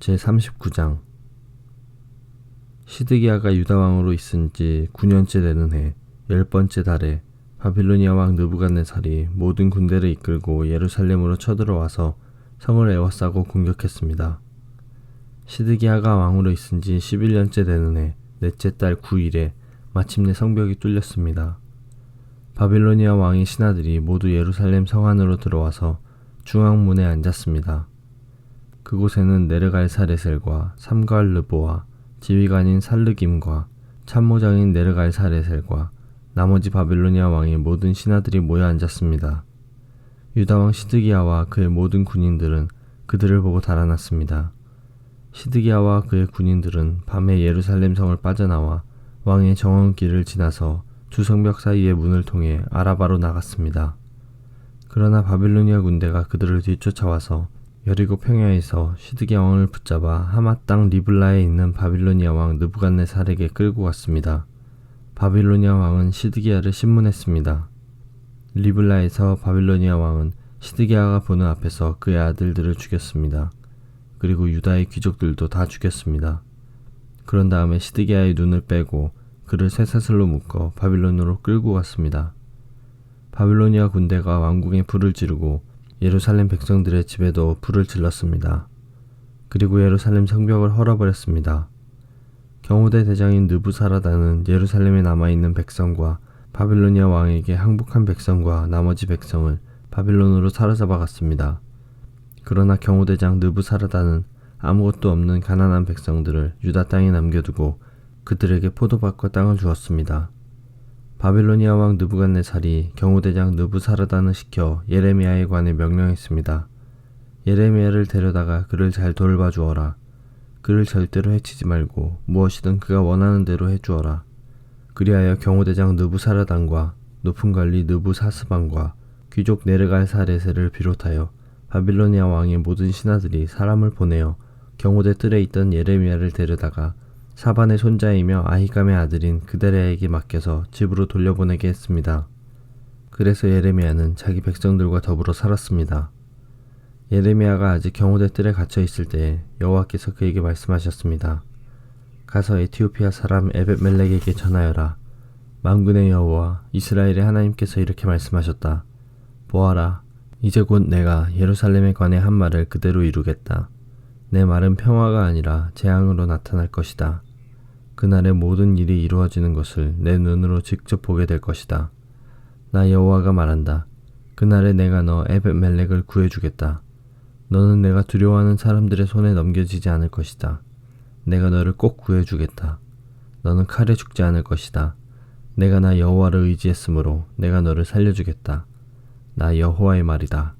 제39장 시드기야가 유다 왕으로 있은 지 9년째 되는 해 열 번째 달에 바빌로니아 왕 느부갓네살이 모든 군대를 이끌고 예루살렘으로 쳐들어와서 성을 에워싸고 공격했습니다. 시드기야가 왕으로 있은 지 11년째 되는 해 넷째 달 9일에 마침내 성벽이 뚫렸습니다. 바빌로니아 왕의 신하들이 모두 예루살렘 성 안으로 들어와서 중앙문에 앉았습니다. 그곳에는 네르갈 사레셀과 삼갈 르보와 지휘관인 살르김과 참모장인 네르갈 사레셀과 나머지 바빌로니아 왕의 모든 신하들이 모여 앉았습니다. 유다 왕 시드기야와 그의 모든 군인들은 그들을 보고 달아났습니다. 시드기야와 그의 군인들은 밤에 예루살렘 성을 빠져나와 왕의 정원길을 지나서 주성벽 사이의 문을 통해 아라바로 나갔습니다. 그러나 바빌로니아 군대가 그들을 뒤쫓아와서 여리고 평야에서 시드기야 왕을 붙잡아 하마 땅 리블라에 있는 바빌로니아 왕 느부갓네살에게 끌고 갔습니다. 바빌로니아 왕은 시드기야를 신문했습니다. 리블라에서 바빌로니아 왕은 시드기야가 보는 앞에서 그의 아들들을 죽였습니다. 그리고 유다의 귀족들도 다 죽였습니다. 그런 다음에 시드기야의 눈을 빼고 그를 쇠사슬로 묶어 바빌론으로 끌고 갔습니다. 바빌로니아 군대가 왕궁에 불을 지르고 예루살렘 백성들의 집에도 불을 질렀습니다. 그리고 예루살렘 성벽을 헐어버렸습니다. 경호대 대장인 느부사라다는 예루살렘에 남아있는 백성과 바빌로니아 왕에게 항복한 백성과 나머지 백성을 바빌론으로 사로잡아 갔습니다. 그러나 경호대장 느부사라다는 아무것도 없는 가난한 백성들을 유다 땅에 남겨두고 그들에게 포도밭과 땅을 주었습니다. 바빌로니아 왕 느부갓네살이 경호대장 느부사라단을 시켜 예레미야에 관해 명령했습니다. 예레미야를 데려다가 그를 잘 돌봐 주어라. 그를 절대로 해치지 말고 무엇이든 그가 원하는 대로 해주어라. 그리하여 경호대장 느부사라단과 높은 관리 느부사스반과 귀족 네르갈사레세를 비롯하여 바빌로니아 왕의 모든 신하들이 사람을 보내어 경호대 뜰에 있던 예레미야를 데려다가 사반의 손자이며 아히감의 아들인 그데레에게 맡겨서 집으로 돌려보내게 했습니다. 그래서 예레미야는 자기 백성들과 더불어 살았습니다. 예레미야가 아직 경호대 뜰에 갇혀 있을 때 여호와께서 그에게 말씀하셨습니다. 가서 에티오피아 사람 에벳멜렉에게 전하여라. 만군의 여호와 이스라엘의 하나님께서 이렇게 말씀하셨다. 보아라, 이제 곧 내가 예루살렘에 관해 한 말을 그대로 이루겠다. 내 말은 평화가 아니라 재앙으로 나타날 것이다. 그날의 모든 일이 이루어지는 것을 내 눈으로 직접 보게 될 것이다. 나 여호와가 말한다. 그날에 내가 너 에벳멜렉을 구해주겠다. 너는 내가 두려워하는 사람들의 손에 넘겨지지 않을 것이다. 내가 너를 꼭 구해주겠다. 너는 칼에 죽지 않을 것이다. 내가 나 여호와를 의지했으므로 내가 너를 살려주겠다. 나 여호와의 말이다.